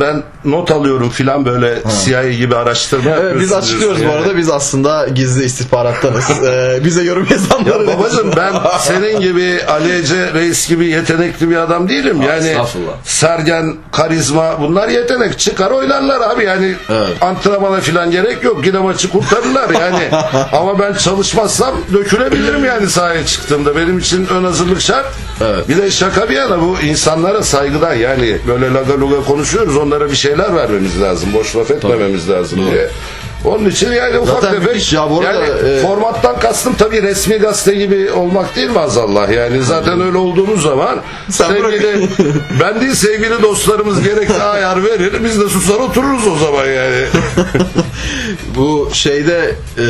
ben not alıyorum filan böyle CIA gibi araştırma Evet, biz yapıyorsun açıklıyoruz bu diyorsun arada. Biz aslında gizli istihbarattanız. Ee, bize yorum yazanları. Ya babacım ben senin gibi Ali Ece Reis gibi yetenekli bir adam değilim. Yani. Sergen, karizma bunlar yetenek. Çıkar oynarlar abi yani Evet. antrenmana falan gerek yok. Yine maçı kurtarırlar yani. Ama ben çalışmazsam dökülebilirim yani sahaya çıktığımda. Benim için ön hazırlık şart. Evet. Bir de şaka bir yana bu insanlara saygıdan yani böyle laga luga konuşuyoruz onlara bir şeyler vermemiz lazım. Boş laf etmememiz lazım Doğru. diye. Onun için yani ufak Zaten tefek müthiş ya, bu arada, yani e, formattan kastım tabii resmi gazete gibi olmak değil maazallah yani zaten öyle olduğumuz zaman Sen sevgili ben değil sevgili dostlarımız gerekli ayar verir biz de susar otururuz o zaman yani. Bu şeyde e,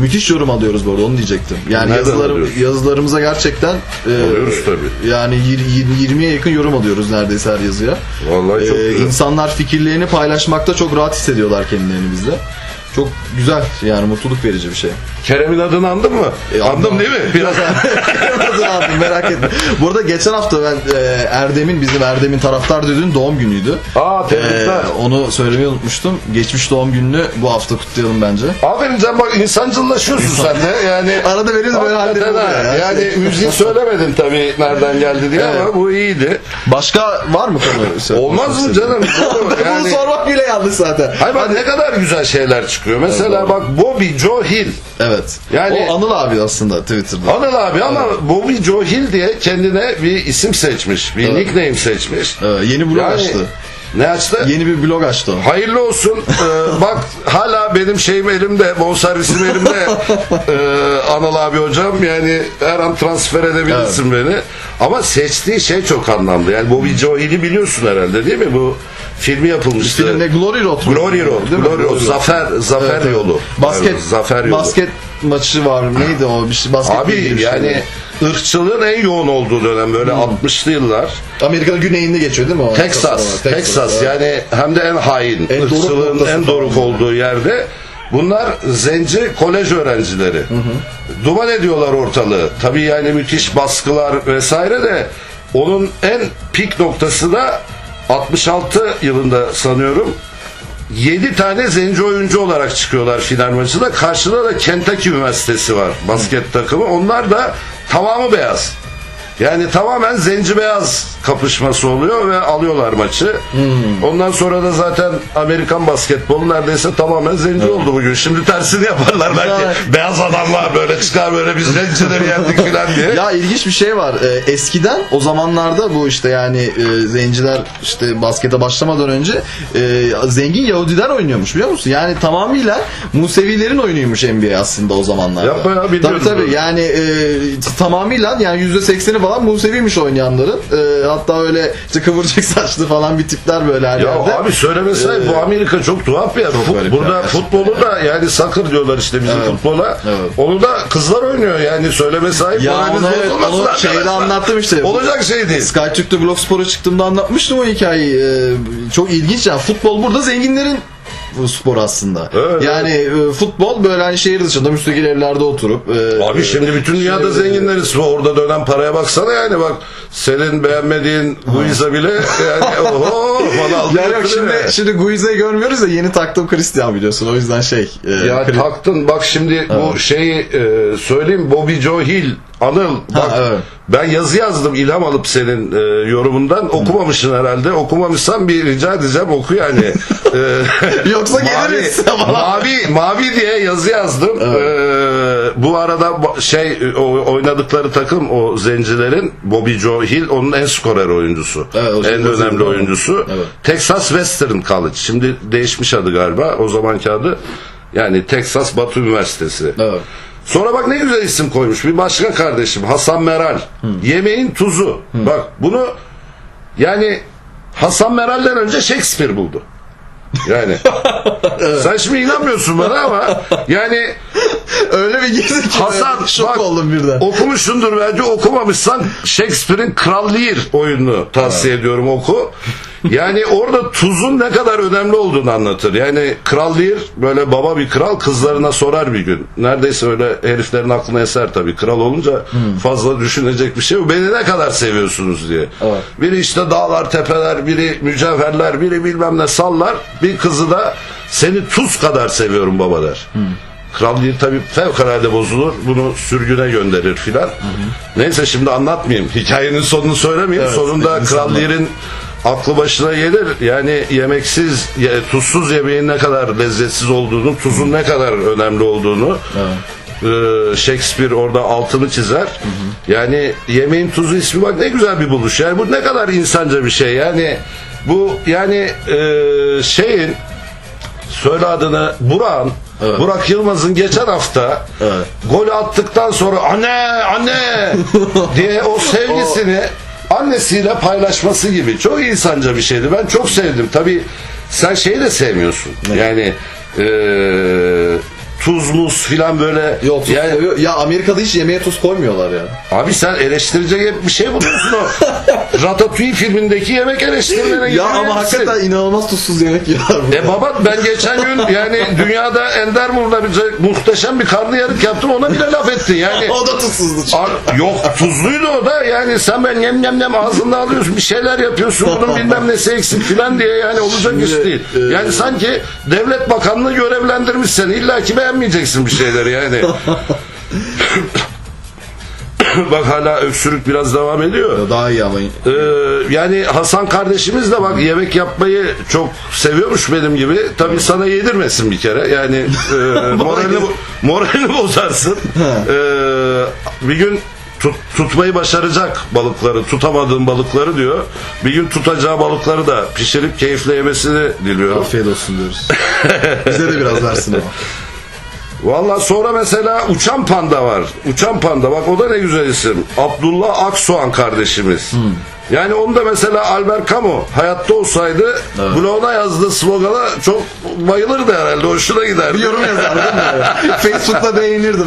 müthiş yorum alıyoruz bu arada onu diyecektim. Yani Nereden yazılarım, alıyoruz? yazılarımız gerçekten e, Alıyoruz tabii. Yani yir- 20'ye yakın yorum alıyoruz neredeyse her yazıya. Vallahi çok E, güzel. insanlar fikirlerini paylaşmakta çok rahat hissediyorlar kendilerini bizde. Çok güzel yani mutluluk verici bir şey. Kerem'in adını andın mı? E, Andım değil mi? Biraz Adını aldım, merak etme. Bu arada geçen hafta ben e, Erdem'in bizim Erdem'in taraftar düdüğün doğum günüydü. Aa tebrikler. E, onu söylemeyi unutmuştum. Geçmiş doğum gününü bu hafta kutlayalım bence. Aferin can bak insancıllaşıyorsun sen de yani. Arada benim de böyle hallerim ha. oluyor ya. Yani müziği söylemedin tabii nereden geldi diye Evet. ama bu iyiydi. Başka var mı konu? Olmaz mı canım? Bunu sormak bile yanlış zaten. Hayır bak ne kadar güzel şeyler çıkıyor. Mesela bak Bobby Joe Hill. Evet. Yani- o Anıl abi aslında Twitter'da. Anıl abi ama Bobby Joe Hill diye kendine bir isim seçmiş. Bir Evet. nickname seçmiş. Evet, yeni blog Yani- açtı. Ne açtı? Yeni bir blog açtı. Hayırlı olsun. Ee, bak hala benim şeyim elimde, bonservisim elimde. Ee, Anıl abi hocam yani her an transfer edebilirsin beni. Ama seçtiği şey çok anlamlı. Yani Bobby Joe Hill'i biliyorsun herhalde değil mi? Bu filmi yapılmıştı. Filmde Glory Road. mu? Glory Road, Değil? Glory Road, Zafer, Zafer Evet, yolu. Basket, Evet, Zafer yolu. basket maçı var. Neydi o? Bir şey, basket Abi şey yani var. ırkçılığın en yoğun olduğu dönem böyle Hmm. 60'lı yıllar. Amerika'nın güneyinde geçiyor değil mi o? Texas, Texas, evet. yani hem de en hain, En doruk ırkçılığın noktası en doruk olduğu yerde bunlar zenci kolej öğrencileri. Duman ediyorlar ortalığı. Tabii yani müthiş baskılar vesaire de onun en pik noktası da 66 yılında sanıyorum 7 tane zenci oyuncu olarak çıkıyorlar final maçında. Karşıda da Kentucky Üniversitesi var basket takımı. Onlar da tamamı beyaz. Yani tamamen zenci beyaz kapışması oluyor ve alıyorlar maçı. Ondan sonra da zaten Amerikan basketbolu neredeyse tamamen zenci oldu bugün. Şimdi tersini yaparlar belki. Ya. Beyaz adamlar böyle çıkar böyle biz zencileri yendik filan diye. Ya ilginç bir şey var. Ee, eskiden o zamanlarda bu işte yani e, zenciler işte baskete başlamadan önce e, zengin Yahudiler oynuyormuş biliyor musun? Yani tamamıyla Musevilerin oyunuymuş NBA aslında o zamanlarda. Yapma ya, biliyorum Tabii tabii bunu. yani e, tamamıyla yani %80'i falan Museviymiş oynayanların. E, hatta öyle işte kıvırcık saçlı falan bir tipler böyle her Ya yerde. abi söyleme sahip bu Amerika çok tuhaf bir yer. Fut- burada ya, gerçekten. futbolu da yani soccer diyorlar işte bizim Evet. futbola. Evet. Onu da kızlar oynuyor yani söyleme sahip. Ya onu, evet, onu şeyde anlattım işte. Olacak şey değil. Sky Türk'te Blog Spor'a çıktığımda anlatmıştım o hikayeyi. Ee, çok ilginç yani futbol burada zenginlerin bu spor aslında. Evet, yani e, futbol böyle hani şehir dışında müstakil evlerde oturup e, Abi şimdi bütün dünyada şey- zenginleriz. Orada dönen paraya baksana yani bak senin beğenmediğin Guiza bile yani oho bana aldı ya yok şimdi yani. şimdi Guiza'yı görmüyoruz ya yeni taktım Christian biliyorsun o yüzden şey. e, Ya Chris- taktın bak şimdi bu şeyi e, söyleyeyim Bobby Joe Hill Anıl bak evet. ben yazı yazdım ilham alıp senin e, yorumundan okumamışsın herhalde okumamışsan bir rica edeceğim oku yani. E, Yoksa geliriz. mavi, mavi diye yazı yazdım. E, bu arada şey o, oynadıkları takım o zencilerin Bobby Joe Hill onun en skorer oyuncusu. Evet, en şimdi önemli oyuncusu. Evet. Texas Western College. Şimdi değişmiş adı galiba. O zamanki adı yani Texas Batı Üniversitesi. Evet. Sonra bak ne güzel isim koymuş. Bir başka kardeşim Hasan Meral. Yemeğin tuzu. Bak bunu yani Hasan Meral'den önce Shakespeare buldu. Yani sen şimdi inanmıyorsun bana ama yani Öyle bir girdi ki Hasan şok bak, oldum birden. okumuşsundur belki okumamışsan Shakespeare'in Kral Lear oyununu tavsiye ediyorum oku. Yani orada tuzun ne kadar önemli olduğunu anlatır. Yani Kral Lear böyle baba bir kral kızlarına sorar bir gün. Neredeyse öyle heriflerin aklına eser tabii. Kral olunca fazla düşünecek bir şey yok. Beni ne kadar seviyorsunuz diye. Evet. Biri işte dağlar, tepeler, biri mücevherler, biri bilmem ne sallar. Bir kızı da seni tuz kadar seviyorum baba der. Kral Lear tabii fevkalade bozulur. Bunu sürgüne gönderir filan. Neyse şimdi anlatmayayım. Hikayenin sonunu söylemeyeyim. Evet, Sonunda insanlar- Kral Lear'in aklı başına gelir. Yani yemeksiz, ye- tuzsuz yemeğin ne kadar lezzetsiz olduğunu, tuzun ne kadar önemli olduğunu e, Shakespeare orada altını çizer. Yani yemeğin tuzu ismi bak ne güzel bir buluş. Yani bu ne kadar insanca bir şey. Yani bu yani e, şeyin söyle adını Burak'ın Evet. Burak Yılmaz'ın geçen hafta Evet. golü attıktan sonra anne anne diye o sevgisini annesiyle paylaşması gibi çok insanca bir şeydi. Ben çok sevdim. Tabii sen şeyi de sevmiyorsun. Yani eee tuz muz filan böyle Yok tuz yani, seviyor. Ya Amerika'da hiç yemeğe tuz koymuyorlar ya. Abi sen eleştirecek hep bir şey buluyorsun o. Ratatouille filmindeki yemek eleştirilerine Ya ama yersin. hakikaten inanılmaz tuzsuz yemek yiyorlar burada. E baba ben geçen gün yani dünyada ender bulunabilecek muhteşem bir karnıyarık yaptım ona bile laf ettin yani. o da tuzsuzdu çünkü. Yok tuzluydu o da yani sen ben yem yem yem ağzında alıyorsun bir şeyler yapıyorsun bunun bilmem nesi eksik filan diye yani olacak iş değil. e- Yani sanki devlet bakanlığı görevlendirmiş seni illa ki beğenmeyeceksin bir şeyleri yani. Bak hala öksürük biraz devam ediyor. Daha iyi ama. Ee, yani Hasan kardeşimiz de bak yemek yapmayı çok seviyormuş benim gibi. Tabii sana yedirmesin bir kere. Yani e, moralini, moralini bozarsın. Ee, bir gün tut- tutmayı başaracak balıkları, tutamadığın balıkları diyor. Bir gün tutacağı balıkları da pişirip keyifle yemesini diliyorum. Afiyet olsun diyoruz. Bize de biraz versin ama. Valla sonra mesela Uçan Panda var. Uçan Panda bak o da ne güzel isim. Abdullah Aksoğan kardeşimiz. Yani onu da mesela Albert Camus hayatta olsaydı bloguna yazdığı slogana çok bayılırdı herhalde. Hoşuna giderdi. Bir yorum yazar değil mi? Facebook'ta beğenirdi.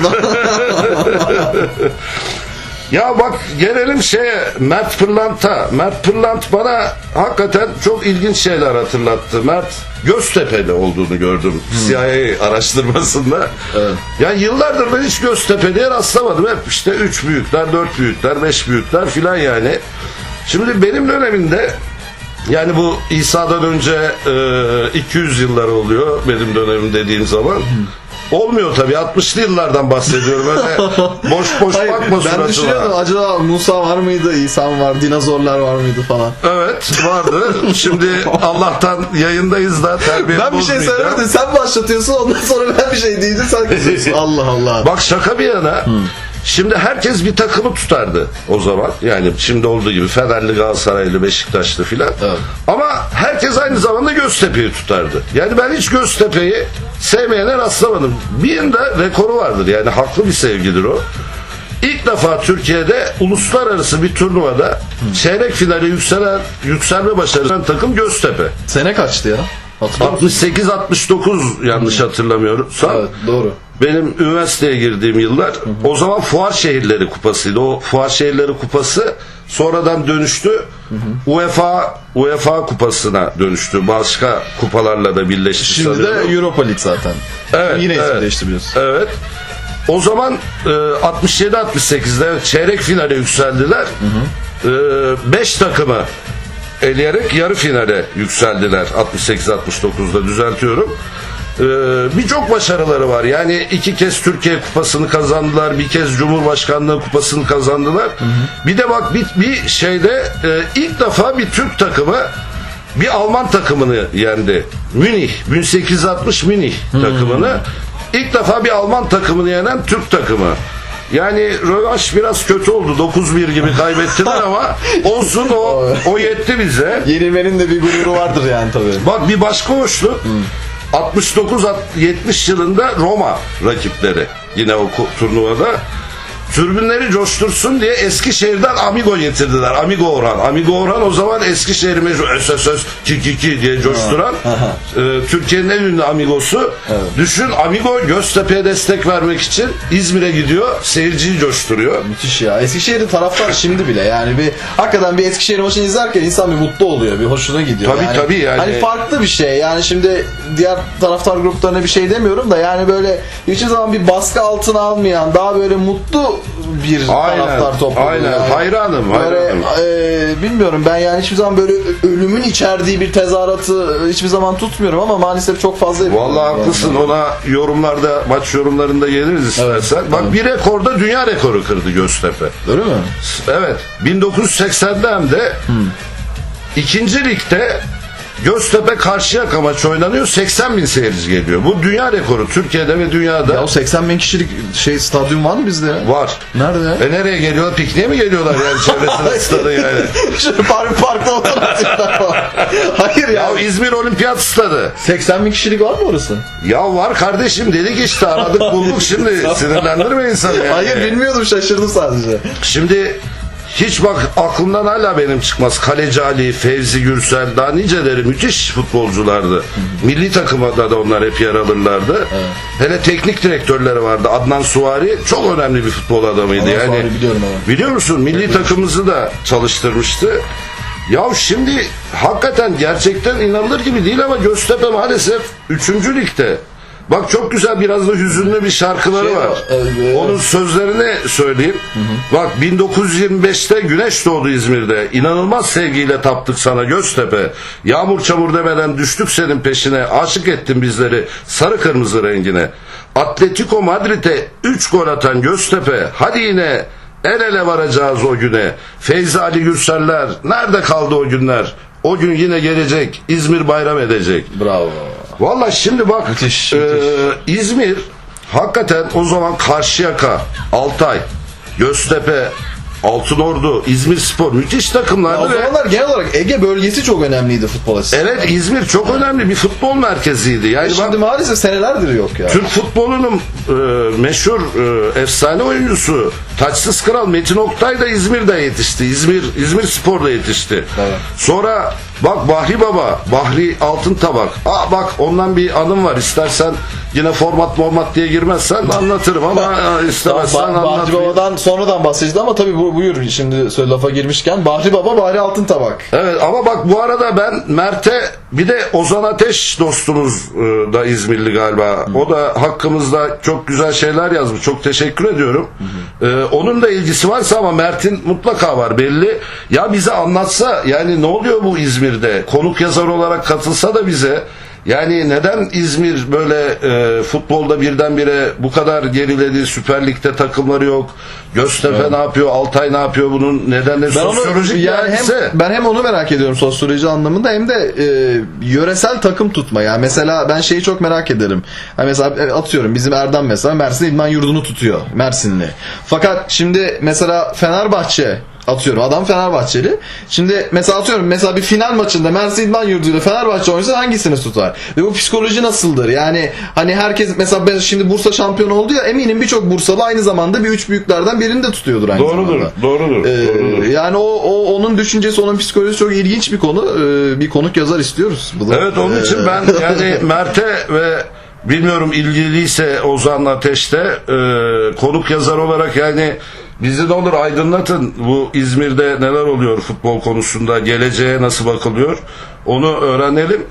Ya bak gelelim şeye Mert Pırlant'a. Mert Pırlant bana hakikaten çok ilginç şeyler hatırlattı. Mert Göztepe'de olduğunu gördüm CIA araştırmasında. Evet. Ya yıllardır ben hiç Göztepe'ye rastlamadım. Hep işte üç büyükler, dört büyükler, beş büyükler filan yani. Şimdi benim dönemimde yani bu İsa'dan önce e, 200 yıllar oluyor benim dönemim dediğim zaman. Olmuyor tabii 60'lı yıllardan bahsediyorum öyle boş boş Hayır, bakma ben suratıma. düşünüyordum acaba Musa var mıydı, İsa mı var, dinozorlar var mıydı falan. Evet vardı. Şimdi Allah'tan yayındayız da terbiye Ben bir şey bozmayacağım. söylemedim, sen başlatıyorsun ondan sonra ben bir şey değildim sen kızıyorsun. Allah Allah. Bak şaka bir yana. Şimdi herkes bir takımı tutardı o zaman. Yani şimdi olduğu gibi Fenerli, Galatasaraylı, Beşiktaşlı filan. Evet. Ama herkes aynı zamanda Göztepe'yi tutardı. Yani ben hiç Göztepe'yi sevmeyene rastlamadım. Bir de rekoru vardır. Yani haklı bir sevgidir o. İlk defa Türkiye'de uluslararası bir turnuvada çeyrek finale yükselen yükselme başarısı takım Göztepe. Sene kaçtı ya? Hatırlıyor musun? 68-69 yanlış hatırlamıyorum. Evet doğru. Benim üniversiteye girdiğim yıllar o zaman Fuar Şehirleri Kupası'ydı. O Fuar Şehirleri Kupası sonradan dönüştü. UEFA UEFA kupasına dönüştü. Başka kupalarla da birleşti Şimdi sanıyorum. de Europa League zaten. Evet, Yine evet. değişti biliyorsun. Evet. O zaman e, 67-68'de evet, çeyrek finale yükseldiler. 5 takımı eleyerek yarı finale yükseldiler 68-69'da düzeltiyorum. E, Birçok başarıları var. Yani iki kez Türkiye kupasını kazandılar. Bir kez Cumhurbaşkanlığı kupasını kazandılar. Bir de bak bir, bir şeyde e, ilk defa bir Türk takımı bir Alman takımını yendi. Münih, 1860 Münih takımını. İlk defa bir Alman takımını yenen Türk takımı. Yani rövanş biraz kötü oldu. 9-1 gibi kaybettiler ama olsun o o yetti bize. Yenilmenin de bir gururu vardır yani tabii. Bak bir başka hoşluk. 69-70 yılında Roma rakipleri yine o ku- turnuvada. Türbünleri coştursun diye Eskişehir'den Amigo getirdiler. Amigo Orhan. Amigo Orhan o zaman Eskişehir meşhur SSS ki ki ki diye coşturan e, Türkiye'nin en ünlü Amigosu. Düşün Amigo Göztepe'ye destek vermek için İzmir'e gidiyor. Seyirciyi coşturuyor. Müthiş ya. Eskişehir'in taraftar şimdi bile yani bir hakikaten bir Eskişehir maçını izlerken insan bir mutlu oluyor. Bir hoşuna gidiyor. Tabii, yani, tabii yani. Hani farklı bir şey. Yani şimdi diğer taraftar gruplarına bir şey demiyorum da yani böyle hiçbir zaman bir baskı altına almayan daha böyle mutlu bir Aynen, taraftar topluluğu. aynen. Yani. Hayranım, Böyle hayranım. e, bilmiyorum ben yani hiçbir zaman böyle ölümün içerdiği bir tezahüratı hiçbir zaman tutmuyorum ama maalesef çok fazla. Vallahi Yani. haklısın ona yorumlarda maç yorumlarında geliriz istersen. Bak bir rekorda dünya rekoru kırdı Göztepe. Öyle mi? Evet 1980'de hem de ikinci ligde Göztepe Karşıyaka maçı oynanıyor 80 bin seyirci geliyor. Bu dünya rekoru Türkiye'de ve dünyada Ya o 80 bin kişilik şey stadyum var mı bizde? ya? var. Nerede? E nereye geliyorlar? Pikniğe mi geliyorlar yani çevresine stadı yani? Şöyle park, parkta oturuyorlar falan. Hayır ya. Ya İzmir Olimpiyat Stadı. 80 bin kişilik var mı orası? Ya var kardeşim dedik işte aradık bulduk şimdi sinirlendirme insanı yani. Hayır bilmiyordum şaşırdım sadece. Şimdi hiç bak aklımdan hala benim çıkmaz. Kaleci Ali, Fevzi Gürsel daha niceleri müthiş futbolculardı. Milli takımda da onlar hep yer alırlardı. Hele teknik direktörleri vardı. Adnan Suvari çok önemli bir futbol adamıydı. Adnan yani Suvari biliyorum evet. Biliyor musun? Milli takımımızı da çalıştırmıştı. Ya şimdi hakikaten gerçekten inanılır gibi değil ama Göztepe maalesef 3. ligde. Bak çok güzel biraz da hüzünlü bir şarkıları Şey var. var, evet. Onun sözlerini söyleyeyim. Bak 1925'te güneş doğdu İzmir'de. İnanılmaz sevgiyle taptık sana Göztepe. Yağmur çamur demeden düştük senin peşine. Aşık ettin bizleri sarı kırmızı rengine. Atletico Madrid'e 3 gol atan Göztepe. Hadi yine el ele varacağız o güne. Feyzi Ali Gürseller nerede kaldı o günler? O gün yine gelecek. İzmir bayram edecek. Bravo. Valla şimdi bak Müthiş, e, müthiş. İzmir hakikaten o zaman Karşıyaka, Altay, Göztepe, Altınordu, İzmir Spor müthiş Ya takımlardı o ve zamanlar genel olarak Ege bölgesi çok önemliydi futbol açısından. evet İzmir çok önemli bir futbol merkeziydi. Yani bak Şimdi maalesef senelerdir yok ya. Türk futbolunun e, meşhur e, efsane oyuncusu Taçsız Kral Metin Oktay da İzmir'de yetişti. İzmir İzmir Spor'da yetişti. Evet. Sonra bak Bahri Baba, Bahri Altın Tabak. Aa bak ondan bir anım var. İstersen yine format format diye girmezsen anlatırım ama e, istemezsen Ba- Bahri anlatmayayım. Baba'dan sonradan bahsedildi ama tabii bu, buyur şimdi söyle lafa girmişken Bahri Baba Bahri Altın Tabak. Evet ama bak bu arada ben Mert'e bir de Ozan Ateş dostumuz e, da İzmirli galiba. O da hakkımızda çok güzel şeyler yazmış. Çok teşekkür ediyorum. E, onun da ilgisi varsa ama Mert'in mutlaka var belli. Ya bize anlatsa yani ne oluyor bu İzmir'de? Konuk yazar olarak katılsa da bize yani neden İzmir böyle e, futbolda birdenbire bu kadar geriledi? Süper Lig'de takımları yok. Göztepe ne yapıyor? Altay ne yapıyor? Bunun nedenleri Ben onu sosyolojik bir yani hem, ben hem onu merak ediyorum sosyoloji anlamında hem de e, yöresel takım tutma. Yani mesela ben şeyi çok merak ederim. Yani mesela e, atıyorum bizim Erdem mesela Mersin İdman Yurdu'nu tutuyor. Mersinli. Fakat şimdi mesela Fenerbahçe atıyorum adam Fenerbahçeli. Şimdi mesela atıyorum mesela bir final maçında Mersin İdman Yurdu ile Fenerbahçe oynasa hangisini tutar? Ve bu psikoloji nasıldır? Yani hani herkes mesela ben şimdi Bursa şampiyon oldu ya eminim birçok Bursalı aynı zamanda bir üç büyüklerden birini de tutuyordur aynı Doğrudur, zamanda. doğrudur, Ee, doğrudur. yani o, o onun düşüncesi, onun psikolojisi çok ilginç bir konu. Ee, bir konuk yazar istiyoruz. Bu da- Evet onun için ben yani Mert'e ve bilmiyorum ilgiliyse Ozan Ateş'te e, konuk yazar olarak yani bizi ne olur aydınlatın bu İzmir'de neler oluyor futbol konusunda geleceğe nasıl bakılıyor onu öğrenelim.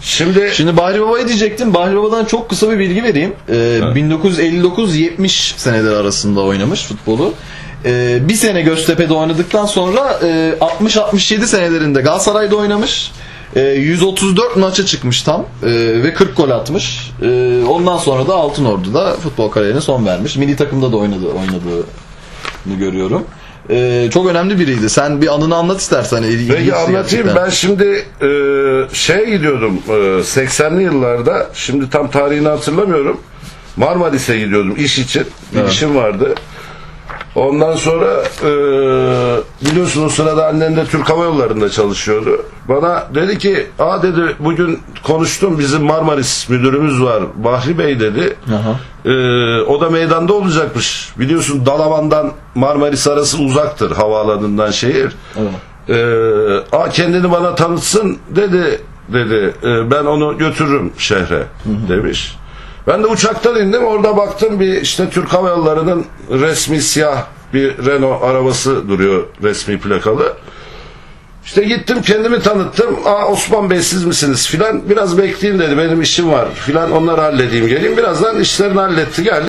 Şimdi Şimdi Bahri Baba'ya diyecektim. Bahri Baba'dan çok kısa bir bilgi vereyim. Ee, 1959-70 seneler arasında oynamış futbolu. Ee, bir sene Göztepe'de oynadıktan sonra e, 60-67 senelerinde Galatasaray'da oynamış. E, 134 maça çıkmış tam e, ve 40 gol atmış. E, ondan sonra da Altınordu'da futbol kariyerine son vermiş. Milli takımda da oynadı, oynadığını görüyorum. E, çok önemli biriydi. Sen bir anını anlat istersen. Peki anlatayım. gerçekten. Ben şimdi e, şeye gidiyordum e, 80'li yıllarda. Şimdi tam tarihini hatırlamıyorum. Marmaris'e gidiyordum iş için. Bir işim vardı. Ondan sonra e, biliyorsun o sırada annen de Türk Hava Yolları'nda çalışıyordu. bana dedi ki aa dedi bugün konuştum bizim Marmaris müdürümüz var Bahri Bey dedi. Aha. Ee, o da meydanda olacakmış. Biliyorsun Dalaman'dan Marmaris arası uzaktır havaalanından şehir. Evet. Ee, aa kendini bana tanıtsın dedi dedi. Ee, ben onu götürürüm şehre demiş. Ben de uçaktan indim. Orada baktım bir işte Türk Hava Yolları'nın resmi siyah bir Renault arabası duruyor resmi plakalı. İşte gittim kendimi tanıttım. Aa Osman Bey siz misiniz filan. Biraz bekleyin dedi benim işim var filan onları halledeyim geleyim. Birazdan işlerini halletti geldi.